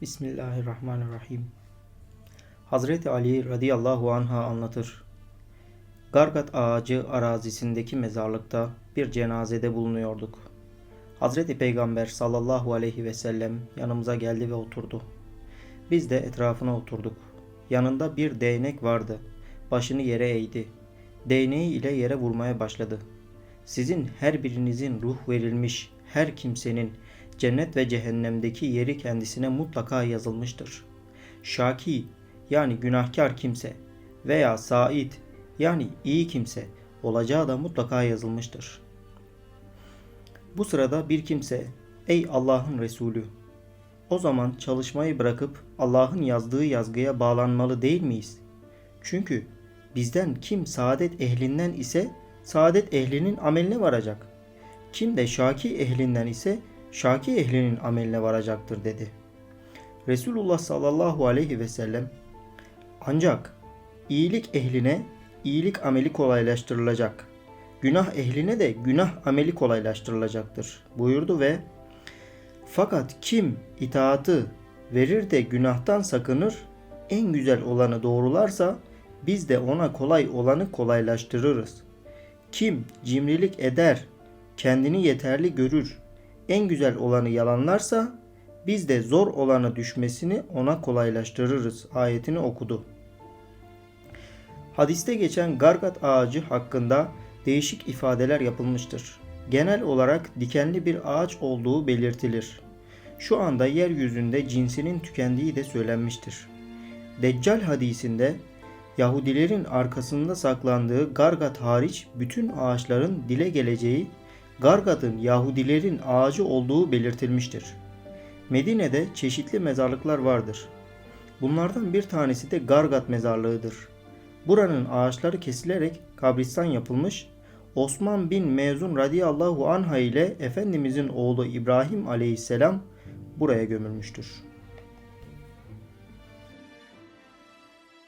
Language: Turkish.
Bismillahirrahmanirrahim. Hazreti Ali radıyallahu anha anlatır. Gargat ağacı arazisindeki mezarlıkta bir cenazede bulunuyorduk. Hazreti Peygamber sallallahu aleyhi ve sellem yanımıza geldi ve oturdu. Biz de etrafına oturduk. Yanında bir değnek vardı. Başını yere eğdi. Değneği ile yere vurmaya başladı. Sizin her birinizin ruh verilmiş her kimsenin cennet ve cehennemdeki yeri kendisine mutlaka yazılmıştır. Şaki yani günahkar kimse veya Said yani iyi kimse olacağı da mutlaka yazılmıştır. Bu sırada bir kimse ey Allah'ın Resulü o zaman çalışmayı bırakıp Allah'ın yazdığı yazgıya bağlanmalı değil miyiz? Çünkü bizden kim saadet ehlinden ise saadet ehlinin ameline varacak. Kim de şaki ehlinden ise şaki ehlinin ameline varacaktır dedi. Resulullah sallallahu aleyhi ve sellem ancak iyilik ehline iyilik ameli kolaylaştırılacak. Günah ehline de günah ameli kolaylaştırılacaktır buyurdu ve fakat kim itaatı verir de günahtan sakınır, en güzel olanı doğrularsa biz de ona kolay olanı kolaylaştırırız. Kim cimrilik eder, kendini yeterli görür, en güzel olanı yalanlarsa biz de zor olanı düşmesini ona kolaylaştırırız ayetini okudu. Hadiste geçen gargat ağacı hakkında değişik ifadeler yapılmıştır. Genel olarak dikenli bir ağaç olduğu belirtilir. Şu anda yeryüzünde cinsinin tükendiği de söylenmiştir. Deccal hadisinde Yahudilerin arkasında saklandığı Gargat hariç bütün ağaçların dile geleceği Gargat'ın Yahudilerin ağacı olduğu belirtilmiştir. Medine'de çeşitli mezarlıklar vardır. Bunlardan bir tanesi de Gargat mezarlığıdır. Buranın ağaçları kesilerek kabristan yapılmış, Osman bin Mezun radıyallahu anha ile Efendimizin oğlu İbrahim aleyhisselam buraya gömülmüştür.